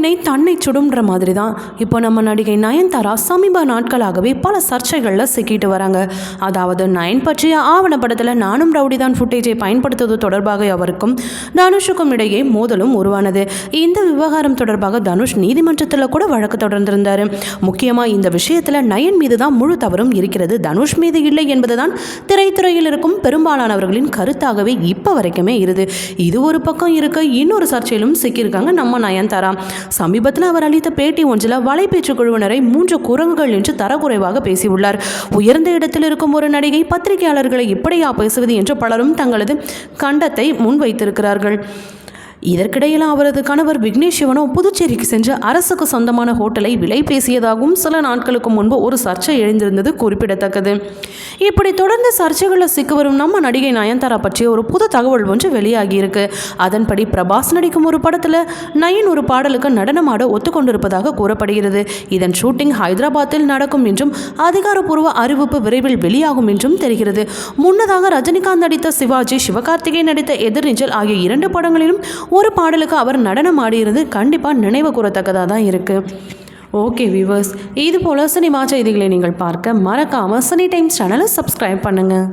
சூரியனை தன்னை சுடும்ன்ற மாதிரி தான் இப்போ நம்ம நடிகை நயன்தாரா சமீப நாட்களாகவே பல சர்ச்சைகளில் சிக்கிட்டு வராங்க. அதாவது நயன் பற்றிய ஆவணப்படத்தில் நானும் ரவுடி தான் ஃபுட்டேஜை பயன்படுத்துவது தொடர்பாக அவருக்கும் தனுஷுக்கும் இடையே மோதலும் உருவானது. இந்த விவகாரம் தொடர்பாக தனுஷ் நீதிமன்றத்தில் கூட வழக்கு தொடர்ந்திருந்தார். முக்கியமாக இந்த விஷயத்தில் நயன் மீது தான் முழு தவறும் இருக்கிறது. தனுஷ் மீது இல்லை என்பதுதான் திரைத்துறையில் இருக்கும் பெரும்பாலானவர்களின் கருத்தாகவே இப்போ வரைக்குமே இருது. இது ஒரு பக்கம் இருக்க இன்னொரு சர்ச்சையிலும் சிக்கியிருக்காங்க நம்ம நயன்தாரா. சமீபத்தில் அவர் அளித்த பேட்டி ஒன்றில் வலைப்பேச்சு குழுவினரை மூன்று குரங்குகள் என்று தரக்குறைவாக பேசியுள்ளார். உயர்ந்த இடத்தில் இருக்கும் ஒரு நடிகை பத்திரிகையாளர்களை இப்படியா பேசுவது என்று பலரும் தங்களது கண்டத்தை முன்வைத்திருக்கிறார்கள். இதற்கிடையில் அவரது கணவர் விக்னேஷ் சிவனோ புதுச்சேரிக்கு சென்று அரசுக்கு சொந்தமான ஹோட்டலை விலை பேசியதாகவும் சில நாட்களுக்கு முன்பு ஒரு சர்ச்சை எழுந்திருந்தது குறிப்பிடத்தக்கது. இப்படி தொடர்ந்து சர்ச்சைகளில் சிக்க வரும் நம்ம நடிகை நயன்தாரா பற்றிய ஒரு புது தகவல் ஒன்று வெளியாகியிருக்கு. அதன்படி பிரபாஸ் நடிக்கும் ஒரு படத்தில் நயன் ஒரு பாடலுக்கு நடனமாட ஒத்துக்கொண்டிருப்பதாக கூறப்படுகிறது. இதன் ஷூட்டிங் ஹைதராபாத்தில் நடக்கும் என்றும் அதிகாரப்பூர்வ அறிவிப்பு விரைவில் வெளியாகும் என்றும் தெரிகிறது. முன்னதாக ரஜினிகாந்த் நடித்த சிவாஜி சிவகார்த்திகேயன் நடித்த எதிர்நீச்சல் ஆகிய இரண்டு படங்களிலும் ஒரு பாடலுக்கு அவர் நடனம் ஆடியிருந்து கண்டிப்பாக நினைவு கூறத்தக்கதாக தான் இருக்குது ஓகே வியூவர்ஸ் இது போல் சினிமா செய்திகளை நீங்கள் பார்க்க மறக்காமல் சனி டைம்ஸ் சேனலை சப்ஸ்கிரைப் பண்ணுங்கள்